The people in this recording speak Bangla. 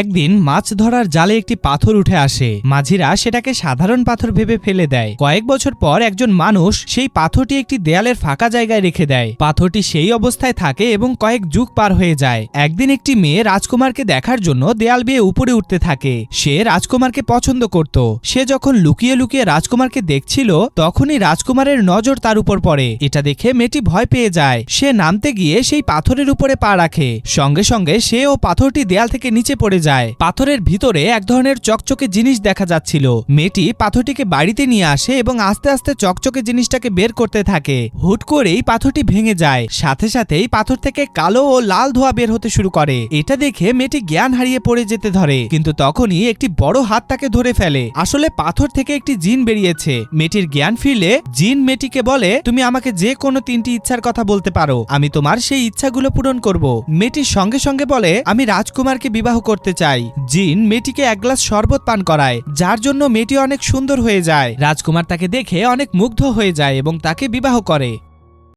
একদিন মাছ ধরার জালে একটি পাথর উঠে আসে। মাঝিরা সেটাকে সাধারণ পাথর ভেবে ফেলে দেয়। কয়েক বছর পর একজন মানুষ সেই পাথরটি একটি দেয়ালের ফাঁকা জায়গায় রেখে দেয়। পাথরটি সেই অবস্থায় থাকে এবং কয়েক যুগ পার হয়ে যায়। একদিন একটি মেয়ে রাজকুমারকে দেখার জন্য দেয়াল বেয়ে উপরে উঠতে থাকে। সে রাজকুমারকে পছন্দ করত। সে যখন লুকিয়ে লুকিয়ে রাজকুমারকে দেখছিল, তখনই রাজকুমারের নজর তার উপর পড়ে। এটা দেখে মেয়েটি ভয় পেয়ে যায়। সে নামতে গিয়ে সেই পাথরের উপরে পা রাখে। সঙ্গে সঙ্গে সে ও পাথরটি দেয়াল থেকে নিচে পড়ে যায়। পাথরের ভিতরে এক ধরনের চকচকে জিনিস দেখা যাচ্ছিল। মেয়েটি পাথরটিকে বাড়িতে নিয়ে আসে এবং আস্তে আস্তে চকচকে জিনিসটাকে বের করতে থাকে। হুট করেই পাথরটি ভেঙে যায়। সাথে সাথেই পাথর থেকে কালো ও লাল ধোয়া বের হতে শুরু করে। এটা দেখে মেয়েটি জ্ঞান হারিয়ে পড়ে যেতে ধরে। কিন্তু তখনই একটি বড় হাত তাকে ধরে ফেলে। আসলে পাথর থেকে একটি জিন বেরিয়েছে। মেয়েটির জ্ঞান ফিরলে, জিন মেয়েটিকে বলে, তুমি আমাকে যে কোনো তিনটি ইচ্ছার কথা বলতে পারো। আমি তোমার সেই ইচ্ছাগুলো পূরণ করব। মেয়েটির সঙ্গে সঙ্গে বলে, আমি রাজকুমারকে বিবাহ করতে চাই। জিন মেয়েটিকে এক গ্লাস শরবত পান করায়, যার জন্য মেয়েটি অনেক সুন্দর হয়ে যায়। রাজকুমার তাকে দেখে অনেক মুগ্ধ হয়ে যায় এবং তাকে বিবাহ করে।